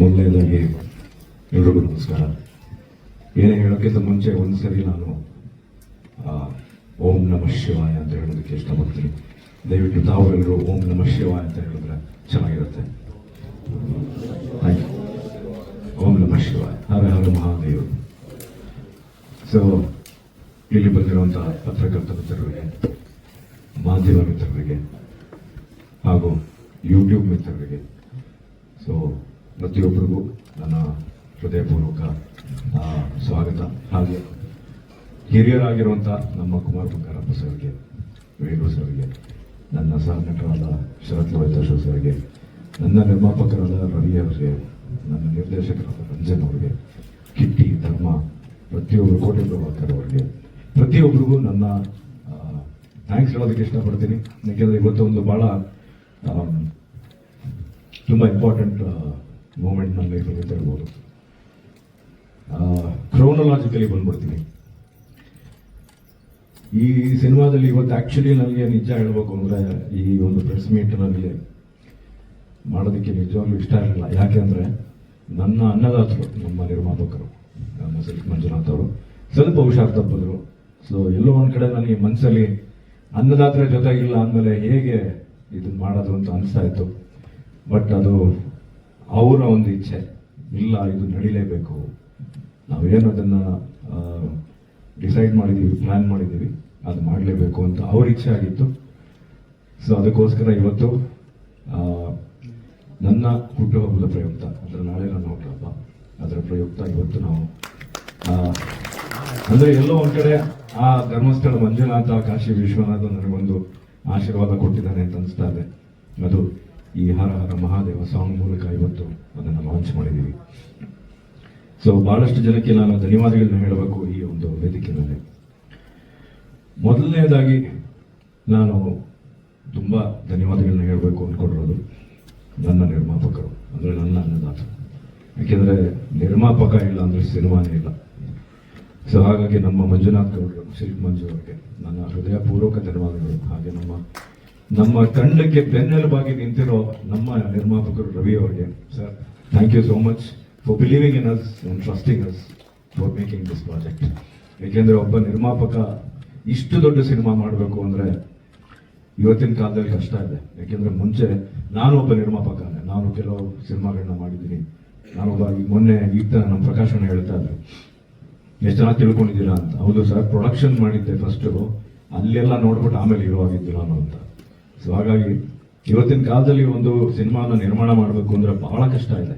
ಮೊದಲನೇದಾಗಿ ಎಲ್ರಿಗೂ ನಮಸ್ಕಾರ. ಏನೇ ಹೇಳೋಕ್ಕಿಂತ ಮುಂಚೆ ಒಂದು ಸರಿ ನಾನು ಓಂ ನಮಃ ಶಿವಾಯ ಅಂತ ಹೇಳೋದಕ್ಕೆ ಇಷ್ಟಪಡ್ತೀನಿ. ದಯವಿಟ್ಟು ತಾವೆಲ್ಲರೂ ಓಂ ನಮಃ ಶಿವಾಯ ಅಂತ ಹೇಳಿದ್ರೆ ಚೆನ್ನಾಗಿರುತ್ತೆ. ಓಂ ನಮಃ ಶಿವಾಯ. ಹರ ಹರ ಮಹಾದೇವ್. ಸೊ ಇಲ್ಲಿ ಬಂದಿರುವಂತಹ ಪತ್ರಕರ್ತ ಮಿತ್ರರಿಗೆ, ಮಾಧ್ಯಮ ಮಿತ್ರರಿಗೆ ಹಾಗೂ ಯೂಟ್ಯೂಬ್ ಮಿತ್ರರಿಗೆ. ಸೊ ಪ್ರತಿಯೊಬ್ಬರಿಗೂ ನನ್ನ ಹೃದಯಪೂರ್ವಕ ಸ್ವಾಗತ. ಹಾಗೆ ಹಿರಿಯರಾಗಿರುವಂಥ ನಮ್ಮ ಕುಮಾರ್ ಬಂಗಾರಪ್ಪ ಸರ್ಗೆ, ವೇಣು ಸರ್ಗೆ, ನನ್ನ ಸಹ ನಟರಾದ ಶರತ್ ಲೋಹಿತಾಶು ಸರ್ಗೆ, ನನ್ನ ನಿರ್ಮಾಪಕರಾದ ರವಿ ಅವರಿಗೆ, ನನ್ನ ನಿರ್ದೇಶಕರಾದ ರಂಜನ್ ಅವರಿಗೆ, ಕಿಟ್ಟಿ, ಧರ್ಮ, ಪ್ರತಿಯೊಬ್ಬರು ಕೋಟೆ ಪ್ರಭಾಕರ್ ಅವರಿಗೆ, ಪ್ರತಿಯೊಬ್ಬರಿಗೂ ನನ್ನ ಥ್ಯಾಂಕ್ಸ್ ಹೇಳೋದಕ್ಕೆ ಇಷ್ಟಪಡ್ತೀನಿ. ಯಾಕೆಂದರೆ ಇವತ್ತು ಒಂದು ಭಾಳ ತುಂಬ ಇಂಪಾರ್ಟೆಂಟ್ ಮೂಮೆಂಟ್ ನನ್ನ ಲೈಫಲ್ಲಿ ಅಂತ ಹೇಳ್ಬೋದು ಕ್ರೋನಲಾಜಿಕಲಿ ಬಂದ್ಬಿಡ್ತೀನಿ. ಈ ಸಿನಿಮಾದಲ್ಲಿ ಇವತ್ತು ಆ್ಯಕ್ಚುಲಿ ನನಗೆ ನಿಜ ಹೇಳಬೇಕು ಅಂದರೆ ಈ ಒಂದು ಪ್ರೆಸ್ ಮೀಟ್ ನನಗೆ ಮಾಡೋದಕ್ಕೆ ನಿಜವಾಗ್ಲೂ ಇಷ್ಟ ಇರಲಿಲ್ಲ ಯಾಕೆಂದರೆ ನನ್ನ ಅನ್ನದಾತರು, ನಮ್ಮ ನಿರ್ಮಾಪಕರು, ನಮ್ಮ ಸಿಲ್ಕ್ ಮಂಜುನಾಥ್ ಅವರು, ಸ್ವಲ್ಪ ಹುಷಾರು ತಪ್ಪಿದ್ರು. ಸೊ ಎಲ್ಲೋ ಒಂದು ಕಡೆ ನನಗೆ ಮನಸ್ಸಲ್ಲಿ ಅನ್ನದಾತರ ಜೊತೆಗಿಲ್ಲ ಅಂದಮೇಲೆ ಹೇಗೆ ಇದನ್ನ ಮಾಡೋದು ಅಂತ ಅನಿಸ್ತಾ ಇತ್ತು. ಬಟ್ ಅದು ಅವರ ಒಂದು ಇಚ್ಛೆ, ಇಲ್ಲ, ಇದು ನಡೀಲೇಬೇಕು. ನಾವೇನು ಅದನ್ನು ಡಿಸೈಡ್ ಮಾಡಿದ್ದೀವಿ ಪ್ಲ್ಯಾನ್ ಮಾಡಿದ್ದೀವಿ ಅದು ಮಾಡಲೇಬೇಕು ಅಂತ ಅವ್ರ ಇಚ್ಛೆ ಆಗಿತ್ತು. ಸೊ ಅದಕ್ಕೋಸ್ಕರ ಇವತ್ತು ನನ್ನ ಹುಟ್ಟುಹಬ್ಬದ ಪ್ರಯುಕ್ತ, ಅದರ ನಾಳೆ ನನ್ನ ಹುಟ್ಟುಹಬ್ಬ, ಅದರ ಪ್ರಯುಕ್ತ ಇವತ್ತು ನಾವು ಅಂದ್ರೆ ಎಲ್ಲೋ ಒಂದು ಕಡೆ ಆ ಧರ್ಮಸ್ಥಳ ಮಂಜುನಾಥ, ಕಾಶಿ ವಿಶ್ವನಾಥ ನನಗೊಂದು ಆಶೀರ್ವಾದ ಕೊಟ್ಟಿದ್ದಾನೆ ಅಂತ ಅನಿಸ್ತಾ ಇದೆ. ಅದು ಈ ಹರ ಹರ ಮಹಾದೇವ ಸಾಂಗ್ ಮೂಲಕ ಇವತ್ತು ಅದನ್ನು ಲಾಂಚ್ ಮಾಡಿದ್ದೀವಿ. ಸೊ ಬಹಳಷ್ಟು ಜನಕ್ಕೆ ನಾನು ಧನ್ಯವಾದಗಳನ್ನ ಹೇಳಬೇಕು ಈ ಒಂದು ವೇದಿಕೆಯಲ್ಲಿ ಮೊದಲನೇದಾಗಿ ನಾನು ತುಂಬ ಧನ್ಯವಾದಗಳನ್ನ ಹೇಳಬೇಕು ಅಂದ್ಕೊಂಡಿರೋದು ನನ್ನ ನಿರ್ಮಾಪಕರು, ಅಂದರೆ ನನ್ನ ಅನ್ನದಾತ. ಯಾಕೆಂದರೆ ನಿರ್ಮಾಪಕ ಇಲ್ಲ ಅಂದರೆ ಸಿನಿಮಾನೇ ಇಲ್ಲ. ಸೊ ಹಾಗಾಗಿ ನಮ್ಮ ಮಂಜುನಾಥ್ ಗೌಡರು ಶ್ರೀ ಮಂಜು ಅವರಿಗೆ ನನ್ನ ಹೃದಯಪೂರ್ವಕ ಧನ್ಯವಾದಗಳು. ಹಾಗೆ ನಮ್ಮ ನಮ್ಮ ತಂಡಕ್ಕೆ ಬೆನ್ನೆಲುಬಾಗಿ ನಿಂತಿರೋ ನಮ್ಮ ನಿರ್ಮಾಪಕರು ರವಿ ಅವರಿಗೆ. Sir thank you so much for believing in us and trusting us for making this project ಏಕೆಂದರೆ ಒಬ್ಬ ನಿರ್ಮಾಪಕ ಇಷ್ಟು ದೊಡ್ಡ ಸಿನಿಮಾ ಮಾಡಬೇಕು ಅಂದರೆ ಇವತ್ತಿನ ಕಾಲದಲ್ಲಿ ಕಷ್ಟ ಇದೆ. ಯಾಕೆಂದ್ರೆ ಮುಂಚೆ ನಾನು ಒಬ್ಬ ನಿರ್ಮಾಪಕನೇ. ನಾನು ಕೆಲವು ಸಿನಿಮಾಗಳನ್ನ ಮಾಡಿದ್ದೀನಿ. ನಾನೊಬ್ಬ ಈಗ ಮೊನ್ನೆ ಈಗ ನಮ್ಮ ಪ್ರಕಾಶನ ಹೇಳ್ತಾ ಇದ್ರು. ಎಷ್ಟು ಜನ ತಿಳ್ಕೊಂಡಿದ್ದೀರಾ ಅಂತ. ಹೌದು ಸರ್ ಪ್ರೊಡಕ್ಷನ್ ಮಾಡಿದ್ದೆ ಫಸ್ಟು ಅಲ್ಲೆಲ್ಲ ನೋಡ್ಬಿಟ್ಟು ಆಮೇಲೆ ಇರೋ ಆಗಿದ್ದೀರಾ ನಾನು ಅಂತ. ಸೊ ಹಾಗಾಗಿ ಇವತ್ತಿನ ಕಾಲದಲ್ಲಿ ಒಂದು ಸಿನಿಮಾನ ನಿರ್ಮಾಣ ಮಾಡಬೇಕು ಅಂದ್ರೆ ಬಹಳ ಕಷ್ಟ ಇದೆ.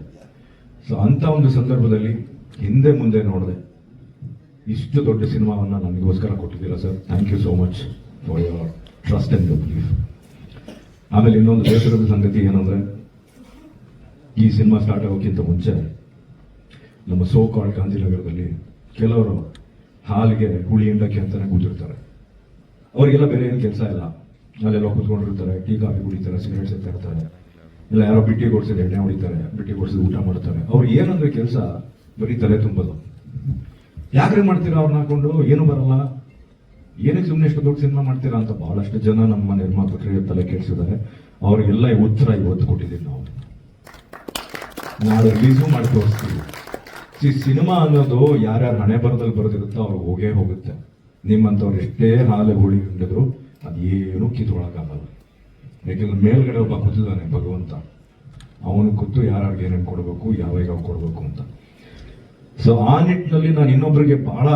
ಸೊ ಅಂತ ಒಂದು ಸಂದರ್ಭದಲ್ಲಿ ಹಿಂದೆ ಮುಂದೆ ನೋಡಿದೆ. ಇಷ್ಟು ದೊಡ್ಡ ಸಿನಿಮಾವನ್ನು ನನಗೋಸ್ಕರ ಕೊಟ್ಟಿದ್ದೀರಾ sir? Thank you so much for your trust and belief ಆಮೇಲೆ ಇನ್ನೊಂದು ಬೇಸರದ ಸಂಗತಿ ಏನಂದ್ರೆ, ಈ ಸಿನಿಮಾ ಸ್ಟಾರ್ಟ್ ಆಗೋಕ್ಕಿಂತ ಮುಂಚೆ ನಮ್ಮ ಸೋ ಕಾಲ್ ಗಾಂಧಿನಗರದಲ್ಲಿ ಕೆಲವರು ಹಾಲಿಗೆ ಹುಳಿ ಹಿಂಡಕ್ಕೆ ಕೂತಿರ್ತಾರೆ. ಅವರಿಗೆಲ್ಲ ಬೇರೆ ಏನು ಕೆಲಸ ಇಲ್ಲ. ಅಲ್ಲೆಲ್ಲ ಕುತ್ಕೊಂಡಿರ್ತಾರೆ ಟೀ, ಕಾಫಿ ಕುಡಿತಾರೆ ಸಿಗರೇಟ್ ಇರ್ತಾರೆ. ಇಲ್ಲ, ಯಾರೋ ಬಿಟ್ಟಿ ಕೊಡ್ಸಿದ ಎಣ್ಣೆ ಹೊಡಿತಾರೆ ಬಿಟ್ಟಿ ಕೊಡ್ಸಿದ ಊಟ ಮಾಡ್ತಾರೆ. ಅವ್ರು ಏನಂದ್ರೆ ಕೆಲಸ, ಬರೀ ತಲೆ ತುಂಬೋದು. ಯಾಕ್ರೆ ಮಾಡ್ತೀರಾ ಅವ್ರನ್ನ ಹಾಕೊಂಡು? ಏನು ಬರಲ್ಲ? ಏನಕ್ಕೆ ಸುಮ್ಮನೆ ಇಷ್ಟು ದೊಡ್ಡ ಸಿನಿಮಾ ಮಾಡ್ತೀರಾ ಅಂತ ಬಹಳಷ್ಟು ಜನ ನಮ್ಮ ನಿರ್ಮಾಪಕರಿಗೆ ತಲೆ ಕೆಡಿಸಿದ್ದಾರೆ. ಅವ್ರಿಗೆಲ್ಲ ಉತ್ತರ ಇವತ್ತು ಕೊಟ್ಟಿದ್ದೀವಿ ನಾವು. ನಾಳೆ ರಿಲೀಸು ಮಾಡಿ ತೋರಿಸ್ತೀವಿ. ಸಿ, ಸಿನಿಮಾ ಅನ್ನೋದು ಯಾರ್ಯಾರ ಹಣೆ ಬರದಲ್ಲಿ ಬರೆದಿರುತ್ತೋ ಅವ್ರಿಗೆ ಹೋಗೇ ಹೋಗುತ್ತೆ. ನಿಮ್ಮಂಥವ್ರು ಎಷ್ಟೇ ಹಾಲು ಹೋಳಿ ಹಿಂಡಿದ್ರು ಅದೇನು ಕಿತ್ಕೊಳ್ಳೋಕ್ಕಾಗಲ್ಲ ಯಾಕೆಂದ್ರೆ ಮೇಲ್ಗಡೆ ಒಬ್ಬ ಕೂತಿದ್ದಾನೆ, ಭಗವಂತ. ಅವನು ಕೂತು ಯಾರಿಗೆ ಏನೇನು ಕೊಡಬೇಕು ಯಾವಾಗ ಕೊಡಬೇಕು ಅಂತ. ಸೊ ಆ ನಿಟ್ಟಿನಲ್ಲಿ ನಾನು ಇನ್ನೊಬ್ಬರಿಗೆ ಬಹಳ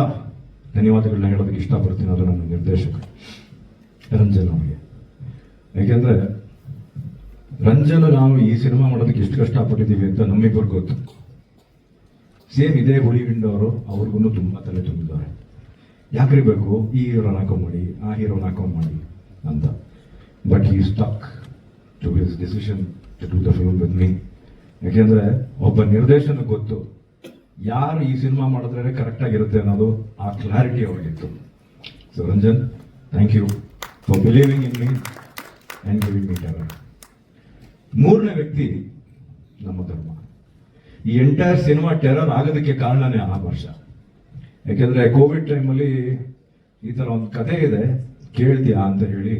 ಧನ್ಯವಾದಗಳನ್ನ ಹೇಳೋದಕ್ಕೆ ಇಷ್ಟಪಡ್ತೀನಿ, ಅದು ನನ್ನ ನಿರ್ದೇಶಕ, ರಂಜನ್ ಅವರಿಗೆ. ಯಾಕೆಂದ್ರೆ, ರಂಜನ್ ನಾವು ಈ ಸಿನಿಮಾ ಮಾಡೋದಕ್ಕೆ ಎಷ್ಟು ಕಷ್ಟಪಟ್ಟಿದ್ದೀವಿ ಅಂತ ನಮ್ಮಿಬ್ಬರು ಗೊತ್ತು. ಸೇಮ್ ಇದೇ ಹುಳಿ ಅವರು, ಅವ್ರಿಗೂ ತುಂಬಾ ತಲೆ ತುಂಬಿದ್ದಾರೆ. ಯಾಕ್ರಿ ಬೇಕು ಈ ಹೀರೋನ ಮಾಡಿ ಆ ಹೀರೋನ ಮಾಡಿ ಅಂತ. But he stuck to his decision to do the film with me ಯಾಕೆಂದ್ರೆ ಒಬ್ಬ ನಿರ್ದೇಶನ ಗೊತ್ತು. ಯಾರು ಈ ಸಿನಿಮಾ ಮಾಡಿದ್ರೆ ಕರೆಕ್ಟ್ ಆಗಿರುತ್ತೆ ಅನ್ನೋದು ಆ clarity ಅವ್ರಿಗಿತ್ತು. So Ranjan thank you for believing in me and giving me talent ಮೂರನೇ ವ್ಯಕ್ತಿ ನಮ್ಮ ಧರ್ಮ. ಈ ಎಂಟೈರ್ ಸಿನಿಮಾ ಟೆರರ್ ಆಗೋದಕ್ಕೆ ಕಾರಣನೇ ಆ ವರ್ಷ. ಯಾಕೆಂದ್ರೆ ಕೋವಿಡ್ ಟೈಮಲ್ಲಿ ಈ ತರ ಒಂದು ಕಥೆ ಇದೆ, ಕೇಳ್ತೀಯಾ ಅಂತ ಹೇಳಿ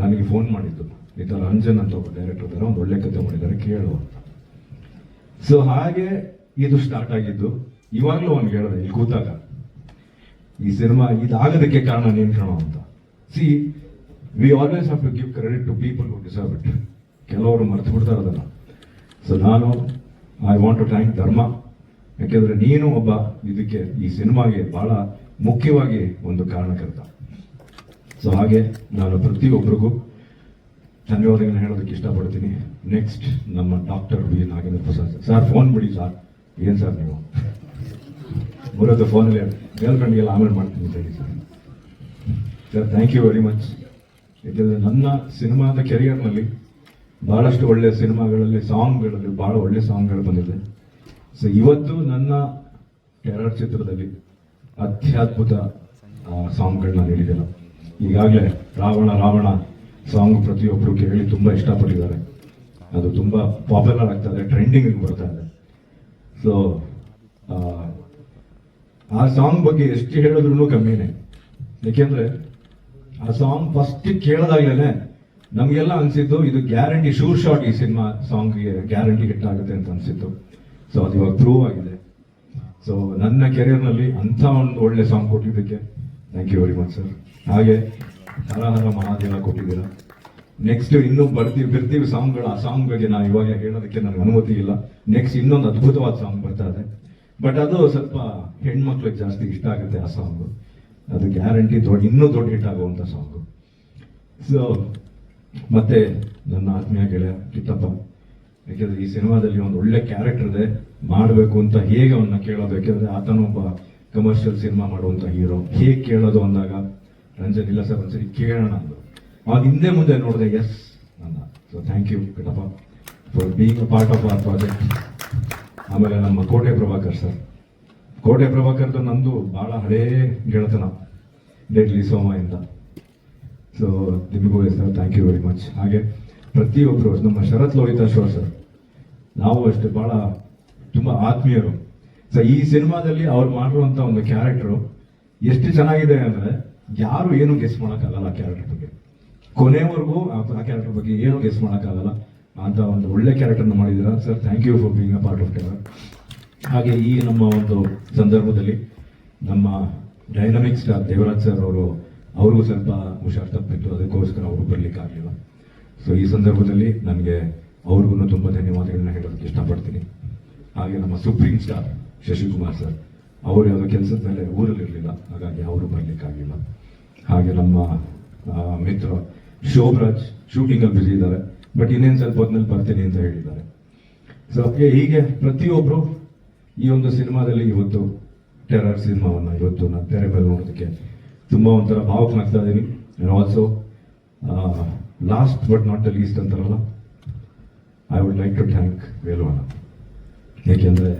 ನನಗೆ ಫೋನ್ ಮಾಡಿದ್ದು. ಈ ತರ ರಂಜನ್ ಅಂತ ಒಬ್ಬ ಡೈರೆಕ್ಟರ್ ಇದ್ದಾರೆ ಒಂದು ಒಳ್ಳೆ ಕತೆ ಮಾಡಿದ್ದಾರೆ, ಕೇಳು ಅಂತ. ಸೊ ಹಾಗೆ ಇದು ಸ್ಟಾರ್ಟ್ ಆಗಿದ್ದು. ಇವಾಗಲೂ ಅವ್ನು ಹೇಳಿದೆ, ಇಲ್ಲಿ ಕೂತಾಗ. ಈ ಸಿನಿಮಾ ಇದಾಗೋದಕ್ಕೆ ಕಾರಣ ನೀನ್ ಕಣ ಅಂತ. See we always have to give credit to people who deserve it ಕೆಲವರು ಮರ್ತು ಬಿಡ್ತಾರೆ ಅದನ್ನು ಸೊ ನಾನು ಐ ವಾಂಟ್ ಟು ಥ್ಯಾಂಕ್ ಧರ್ಮ ಯಾಕೆಂದ್ರೆ ನೀನು ಒಬ್ಬ ಇದಕ್ಕೆ ಈ ಸಿನಿಮಾಗೆ ಬಹಳ ಮುಖ್ಯವಾಗಿ ಒಂದು ಕಾರಣಕರ್ತ. ಸೊ ಹಾಗೆ ನಾನು ಪ್ರತಿಯೊಬ್ಬರಿಗೂ ಧನ್ಯವಾದಗಳನ್ನ ಹೇಳೋದಕ್ಕೆ ಇಷ್ಟಪಡ್ತೀನಿ. ನೆಕ್ಸ್ಟ್ ನಮ್ಮ doctor V Nagendra Prasad sir. Phone ಬಿಡಿ ಸರ್ ಏನು ಸರ್ ನೀವು? ಬರೋದು ಫೋನಲ್ಲಿ ಗರ್ಲ್ ಫ್ರೆಂಡ್ಗೆಲ್ಲ ಆಮೇಲೆ ಮಾಡ್ತೀನಿ ಹೇಳಿ sir sir thank you very much ಯಾಕೆಂದರೆ ನನ್ನ ಸಿನಿಮಾದ ಕೆರಿಯರ್ನಲ್ಲಿ ಬಹಳಷ್ಟು ಒಳ್ಳೆ ಸಿನಿಮಾಗಳಲ್ಲಿ ಸಾಂಗ್ಗಳಲ್ಲಿ ಬಹಳ ಒಳ್ಳೆ ಸಾಂಗ್ಗಳು ಬಂದಿದೆ. ಸೊ ಇವತ್ತು ನನ್ನ ಟೆರರ್ ಚಿತ್ರದಲ್ಲಿ ಅತ್ಯದ್ಭುತ ಸಾಂಗ್ಗಳನ್ನ ನೀಡಿದ್ದೇನೆ. ಈಗಾಗಲೇ ರಾವಣ ರಾವಣ ಸಾಂಗ್ ಪ್ರತಿಯೊಬ್ಬರು ಕೇಳಿ ತುಂಬಾ ಇಷ್ಟಪಟ್ಟಿದ್ದಾರೆ. ಅದು ತುಂಬಾ ಪಾಪ್ಯುಲರ್ ಆಗ್ತಾ ಇದೆ ಟ್ರೆಂಡಿಂಗ್ ಬರ್ತಾ ಇದೆ. ಸೊ ಆ ಸಾಂಗ್ ಬಗ್ಗೆ ಎಷ್ಟು ಹೇಳಿದ್ರು ಕಮ್ಮಿನೇ. ಯಾಕೆಂದ್ರೆ ಆ ಸಾಂಗ್ ಫಸ್ಟ್ ಕೇಳೋದಾಗ್ಲೇ ನಮಗೆಲ್ಲ ಅನ್ಸಿದ್ದು ಇದು ಗ್ಯಾರಂಟಿ ಶೂರ್ ಶಾಟ್ ಈ ಸಿನಿಮಾ ಸಾಂಗ್ಗೆ ಗ್ಯಾರಂಟಿ ಹಿಟ್ ಆಗುತ್ತೆ ಅಂತ ಅನ್ಸಿತ್ತು. ಸೊ ಅದು ಇವಾಗ ಪ್ರೂವ್ ಆಗಿದೆ. ಸೊ ನನ್ನ ಕೆರಿಯರ್ನಲ್ಲಿ ಅಂಥ ಒಂದು ಒಳ್ಳೆ ಸಾಂಗ್ ಕೊಟ್ಟಿದ್ದಕ್ಕೆ thank you very much sir ಹಾಗೆ ಹರ ಹರ ಮಹಾದೇವ ಕೊಟ್ಟಿದ್ದೀರ. ನೆಕ್ಸ್ಟ್ ಇನ್ನೂ ಬರ್ತೀವಿ ಬಿರ್ತೀವಿ ಸಾಂಗ್ಗಳು ಆ ಸಾಂಗ್ ಬಗ್ಗೆ ನಾನು ಇವಾಗ ಹೇಳೋದಕ್ಕೆ ನನಗೆ ಅನುಮತಿ ಇಲ್ಲ. ನೆಕ್ಸ್ಟ್ ಇನ್ನೊಂದು ಅದ್ಭುತವಾದ ಸಾಂಗ್ ಬರ್ತಾ ಇದೆ. ಬಟ್ ಅದು ಸ್ವಲ್ಪ ಹೆಣ್ಮಕ್ಳಿಗೆ ಜಾಸ್ತಿ ಇಷ್ಟ ಆಗುತ್ತೆ ಆ ಸಾಂಗ್ ಅದು ಗ್ಯಾರಂಟಿ ದೊಡ್ಡ, ಇನ್ನೂ ದೊಡ್ಡ ಹಿಟ್ ಆಗುವಂತ ಸಾಂಗ್ ಸೊ ಮತ್ತೆ ನನ್ನ ಆತ್ಮೀಯ ಗೆಳೆಯ ಕಿತ್ತಪ್ಪ. ಯಾಕೆಂದ್ರೆ ಈ ಸಿನಿಮಾದಲ್ಲಿ ಒಂದು ಒಳ್ಳೆ ಕ್ಯಾರೆಕ್ಟರ್ ಇದೆ, ಮಾಡಬೇಕು ಅಂತ ಹೇಗೆ ಅವನ್ನ ಕೇಳೋದು? ಯಾಕೆಂದ್ರೆ ಆತನೊಬ್ಬ ಕಮರ್ಷಿಯಲ್ ಸಿನಿಮಾ ಮಾಡುವಂತ ಹೀರೋ ಹೇಗೆ ಕೇಳೋದು ಅಂದಾಗ, ರಂಜನ್, ಇಲ್ಲ ಸರ್, ಒಂದ್ಸರಿ ಕೇಳೋಣ ಅಂದ್ರು. ಅವಾಗ ಹಿಂದೆ ಮುಂದೆ ನೋಡಿದೆ ಎಸ್ ನನ್ನ. So thank you Kattappa for being a part of our project ಆಮೇಲೆ ನಮ್ಮ ಕೋಟೆ ಪ್ರಭಾಕರ್ ಸರ್. ಕೋಟೆ ಪ್ರಭಾಕರ್ದು ನಂದು ಬಹಳ ಹಳೇ ಗೆಳತನ ಡೆಡ್ಲಿ ಸೋಮ ಇಂದ ಸೊ ನಿಮಗೂ sir thank you very much ಹಾಗೆ ಪ್ರತಿಯೊಬ್ಬರು ನಮ್ಮ ಶರತ್ ಶೋ ಸರ್. ನಾವು ಅಷ್ಟೇ ಬಹಳ ತುಂಬಾ ಆತ್ಮೀಯರು. ಸೊ ಈ ಸಿನಿಮಾದಲ್ಲಿ ಅವ್ರು ಮಾಡಿರುವಂತ ಒಂದು ಕ್ಯಾರೆಕ್ಟರ್ ಎಷ್ಟು ಚೆನ್ನಾಗಿದೆ ಅಂದ್ರೆ ಯಾರು ಏನು ಗೆಸ್ ಮಾಡೋಕ್ಕಾಗಲ್ಲ ಆ ಕ್ಯಾರೆಕ್ಟರ್ ಬಗ್ಗೆ. ಕೊನೆವರೆಗೂ ಆ ಕ್ಯಾರೆಕ್ಟರ್ ಬಗ್ಗೆ ಏನು ಗೆಸ್ ಮಾಡೋಕ್ಕಾಗಲ್ಲ ಅಂತ ಒಂದು ಒಳ್ಳೆ ಕ್ಯಾರೆಕ್ಟರ್ನ ಮಾಡಿದ್ದೀರಾ? Sir thank you for being a part of Tevar ಹಾಗೆ ಈ ನಮ್ಮ ಒಂದು ಸಂದರ್ಭದಲ್ಲಿ ನಮ್ಮ ಡೈನಮಿಕ್ ಸ್ಟಾರ್ ದೇವರಾಜ್ ಸರ್ ಅವರು, ಅವ್ರಿಗೂ ಸ್ವಲ್ಪ ಹುಷಾರ್ ತಪ್ಪಿತ್ತು. ಅದಕ್ಕೋಸ್ಕರ ಅವರು ಬರ್ಲಿಕ್ಕೆ ಆಗಲಿಲ್ಲ ಸೊ ಈ ಸಂದರ್ಭದಲ್ಲಿ ನನಗೆ ಅವ್ರಿಗೂ ತುಂಬ ಧನ್ಯವಾದಗಳನ್ನ ಹೇಳೋದಕ್ಕೆ ಇಷ್ಟಪಡ್ತೀನಿ. ಹಾಗೆ ನಮ್ಮ ಸುಪ್ರೀಂ ಸ್ಟಾರ್ ಶಶಿಕುಮಾರ್ ಸರ್ ಅವರು ಯಾವುದೋ ಕೆಲಸದ ಮೇಲೆ ಊರಲ್ಲಿರಲಿಲ್ಲ. ಹಾಗಾಗಿ ಅವರು ಬರಲಿಕ್ಕಾಗಿಲ್ಲ. ಹಾಗೆ ನಮ್ಮ ಮಿತ್ರ ಶೋಭರಾಜ್ ಶೂಟಿಂಗಲ್ಲಿ ಬ್ಯುಸಿ ಇದ್ದಾರೆ. ಬಟ್ ಇನ್ನೇನು ಸ್ವಲ್ಪ ಹೊತ್ತಿನಲ್ಲಿ ಬರ್ತೀನಿ ಅಂತ ಹೇಳಿದ್ದಾರೆ. ಸೊ ಹೀಗೆ ಪ್ರತಿಯೊಬ್ಬರು ಈ ಒಂದು ಸಿನಿಮಾದಲ್ಲಿ ಇವತ್ತು ಟೆರರ್ ಸಿನಿಮಾವನ್ನ ಇವತ್ತು ನಾನು ತೆರೆ ಮೇಲೆ ನೋಡೋದಕ್ಕೆ ತುಂಬಾ ಒಂಥರ ಭಾವಕನಾಗ್ತಾ ಇದ್ದೀನಿ. And also last but not the least ಅಂತಾರಲ್ಲ I would like to thank Velu ಅಣ್ಣ ಏಕೆಂದರೆ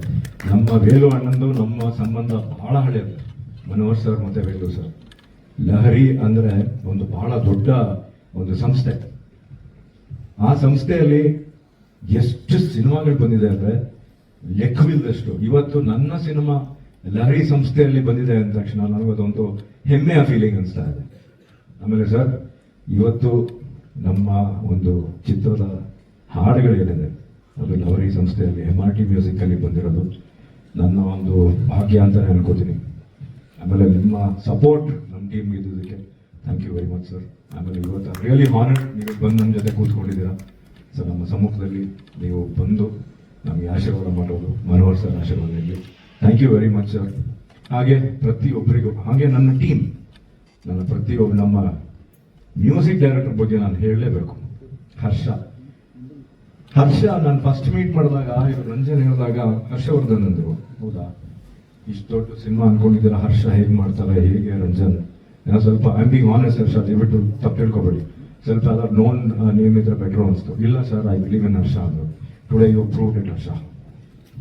ನಮ್ಮ ವೇಲು ಅಣ್ಣಂದು ನಮ್ಮ ಸಂಬಂಧ ಭಾಳ ಹಳೆಯದು ಮನೋಹರ್ ಸರ್ ಮತ್ತೆ ವೇಲು ಸರ್. ಲಹರಿ ಅಂದರೆ ಒಂದು ಬಹಳ ದೊಡ್ಡ ಒಂದು ಸಂಸ್ಥೆ. ಆ ಸಂಸ್ಥೆಯಲ್ಲಿ ಎಷ್ಟು ಸಿನಿಮಾಗಳು ಬಂದಿದೆ ಅಂದರೆ ಲೆಕ್ಕವಿಲ್ಲದಷ್ಟು. ಇವತ್ತು ನನ್ನ ಸಿನಿಮಾ ಲಹರಿ ಸಂಸ್ಥೆಯಲ್ಲಿ ಬಂದಿದೆ ಅಂದ ತಕ್ಷಣ ನನಗದೊಂದು ಹೆಮ್ಮೆಯ ಫೀಲಿಂಗ್ ಅನಿಸ್ತಾ ಇದೆ. ಆಮೇಲೆ ಸರ್, ಇವತ್ತು ನಮ್ಮ ಒಂದು ಚಿತ್ರದ ಹಾಡುಗಳೇನಿದೆ ಅದು ಲವರಿ ಸಂಸ್ಥೆಯಲ್ಲಿ ಎಂ ಆರ್ ಟಿ ಮ್ಯೂಸಿಕ್ಕಲ್ಲಿ ಬಂದಿರೋದು. ನನ್ನ ಒಂದು ಭಾಗ್ಯ ಅಂತಲೇ ಅನ್ಕೋತೀನಿ. ಆಮೇಲೆ ನಿಮ್ಮ ಸಪೋರ್ಟ್ ನಮ್ಮ team ಇದ್ದಿದ್ದಕ್ಕೆ thank you very much sir ಆಮೇಲೆ ಇವತ್ತು ರಿಯಲಿ ಹಾನರ್ಡ್ ನೀವು ಬಂದು ನಮ್ಮ ಜೊತೆ ಕೂತ್ಕೊಂಡಿದ್ದೀರಾ. ಸೊ ನಮ್ಮ ಸಮ್ಮುಖದಲ್ಲಿ ನೀವು ಬಂದು ನಮಗೆ ಆಶೀರ್ವಾದ ಮಾಡೋದು, ಮನೋಹರ್ ಸರ್ ಆಶೀರ್ವಾದ ಇರಲಿ. Thank you very much sir ಹಾಗೆ ಪ್ರತಿಯೊಬ್ಬರಿಗೂ, ಹಾಗೆ ನನ್ನ ಟೀಮ್ ನನ್ನ ಪ್ರತಿಯೊಬ್ಬ ನಮ್ಮ ಮ್ಯೂಸಿಕ್ ಡೈರೆಕ್ಟರ್ ಬಗ್ಗೆ ನಾನು ಹೇಳಲೇಬೇಕು. ಹರ್ಷ. ಹರ್ಷ ನಾನು ಫಸ್ಟ್ ಮೀಟ್ ಮಾಡಿದಾಗ ಇವರು ರಂಜನ್ ಹೇಳಿದಾಗ ಹರ್ಷವರ್ಧನ್ ಅಂದರು ಹೌದಾ? ಇಷ್ಟು ದೊಡ್ಡ ಸಿನಿಮಾ ಅನ್ಕೊಂಡಿದ್ದೀರಾ? ಹರ್ಷ ಹೇಗೆ ಮಾಡ್ತಾರೆ? ಹೇಗೆ ರಂಜನ್? ನಾನು ಸ್ವಲ್ಪ ಐ ಬಿ ಆನೆಸ್ಟ್ ಹರ್ಷ, ದಯವಿಟ್ಟು ತಪ್ಪು ತಿಳ್ಕೊಬೇಡಿ. ಸ್ವಲ್ಪ ಎಲ್ಲ ನೋನ್ ನೇಮ್ ಇದ್ರೆ ಬೆಟರ್ ಅನಿಸ್ತು. ಇಲ್ಲ sir I believe in Harsha ಅಂದ್ರು. Today you prove it Harsha.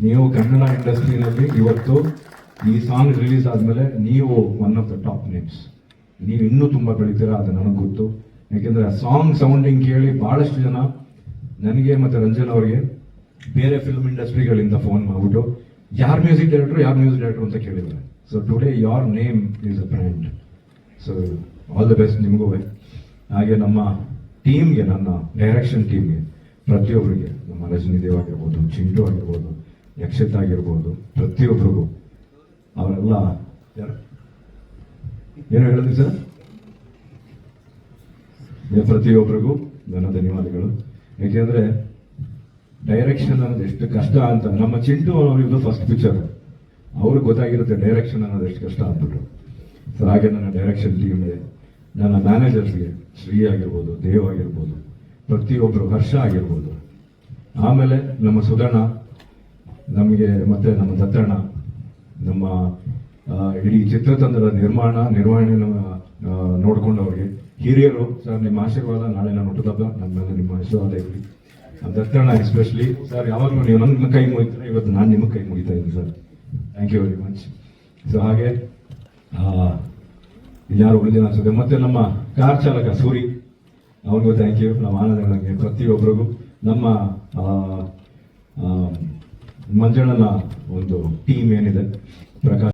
ನೀವು ಕನ್ನಡ ಇಂಡಸ್ಟ್ರಿನಲ್ಲಿ ಇವತ್ತು ಈ ಸಾಂಗ್ ರಿಲೀಸ್ ಆದಮೇಲೆ ನೀವು one of the top names ನೀವು ಇನ್ನೂ ತುಂಬಾ ಬೆಳಿತೀರಾ ಅದು ನನಗೆ ಗೊತ್ತು. ಯಾಕೆಂದ್ರೆ ಆ ಸಾಂಗ್ ಸೌಂಡಿಂಗ್ ಕೇಳಿ ಬಹಳಷ್ಟು ಜನ ನನಗೆ ಮತ್ತೆ ರಂಜನ್ ಅವರಿಗೆ ಬೇರೆ ಫಿಲ್ಮ್ ಇಂಡಸ್ಟ್ರಿಗಳಿಂದ ಫೋನ್ ಮಾಡ್ಬಿಟ್ಟು, ಯಾರ್ ಮ್ಯೂಸಿಕ್ ಡೈರೆಕ್ಟರ್ ಯಾರ್ ಮ್ಯೂಸಿಕ್ ಡೈರೆಕ್ಟರ್ ಅಂತ ಕೇಳಿದ್ದಾರೆ. So today your name is a brand so all the best ನಿಮಗೂ. ಹಾಗೆ ನಮ್ಮ ಟೀಮ್ಗೆ ನನ್ನ ಡೈರೆಕ್ಷನ್ ಟೀಮ್ಗೆ ಪ್ರತಿಯೊಬ್ಬರಿಗೆ, ನಮ್ಮ ರಜನಿ ದೇವ್ ಆಗಿರ್ಬೋದು, ಚಿಂಟು ಆಗಿರ್ಬೋದು, ಯಕ್ಷತ್ ಆಗಿರ್ಬೋದು ಪ್ರತಿಯೊಬ್ಬರಿಗೂ ಅವರೆಲ್ಲ ಏನು ಹೇಳಿದ್ರಿ ಸರ್? ಪ್ರತಿಯೊಬ್ಬರಿಗೂ ನನ್ನ ಧನ್ಯವಾದಗಳು. ಯಾಕೆಂದ್ರೆ ಡೈರೆಕ್ಷನ್ ಅನ್ನೋದು ಎಷ್ಟು ಕಷ್ಟ ಅಂತ, ನಮ್ಮ ಚಿಂಟು ಅವರಿದ್ದು ಫಸ್ಟ್ ಪಿಕ್ಚರ್ ಅವ್ರಿಗೆ ಗೊತ್ತಾಗಿರುತ್ತೆ ಡೈರೆಕ್ಷನ್ ಅನ್ನೋದು ಎಷ್ಟು ಕಷ್ಟ ಅಂದ್ಬಿಟ್ಟು. ಸರ್ ಹಾಗೆ ನನ್ನ ಡೈರೆಕ್ಷನ್ ಟೀಮ್ಗೆ ನನ್ನ ಮ್ಯಾನೇಜರ್ಸ್ಗೆ ಶ್ರೀ ಆಗಿರ್ಬೋದು, ದೇವ್ ಆಗಿರ್ಬೋದು ಪ್ರತಿಯೊಬ್ಬರು ಹರ್ಷ ಆಗಿರ್ಬೋದು. ಆಮೇಲೆ ನಮ್ಮ ಸುಧಣ್ಣ ನಮಗೆ ಮತ್ತೆ ನಮ್ಮ ದತ್ತಣ್ಣ, ನಮ್ಮ ಇಡೀ ಚಿತ್ರತಂತ್ರದ ನಿರ್ಮಾಣ ನಿರ್ವಹಣೆ ನೋಡ್ಕೊಂಡವ್ರಿಗೆ ಹಿರಿಯರು, ಸರ್, ನಿಮ್ಮ ಆಶೀರ್ವಾದ ನಾಳೆ ನಾನು ಹುಟ್ಟದಬ್ಬ ನನ್ನ ನಿಮ್ಮ ಆಶೀರ್ವಾದ ಇರಲಿ. ದತ್ತಣ್ಣ ಎಸ್ಪೆಷಲಿ ಸರ್, ಯಾವಾಗಲೂ ನೀವು ನನ್ನ ಕೈ ಮುಗಿತಾರೆ ಇವತ್ತು ನಾನು ನಿಮ್ಮ ಕೈ ಮುಗಿತಾ ಇದ್ದೀನಿ, sir. Thank you very much so ಹಾಗೆ ಯಾರು ಉಳಿದಿನ ಅನ್ಸುತ್ತೆ. ಮತ್ತೆ ನಮ್ಮ ಕಾರ್ ಚಾಲಕ ಸೂರಿ, ಅವ್ರಿಗೂ ಥ್ಯಾಂಕ್ ಯು ನಮ್ಮ ಆನಂದಗಳಿಗೆ ಪ್ರತಿಯೊಬ್ಬರಿಗೂ. ನಮ್ಮ ಮಂಜಣ್ಣನ ಒಂದು ಟೀಮ್ ಏನಿದೆ, ಪ್ರಕಾಶ್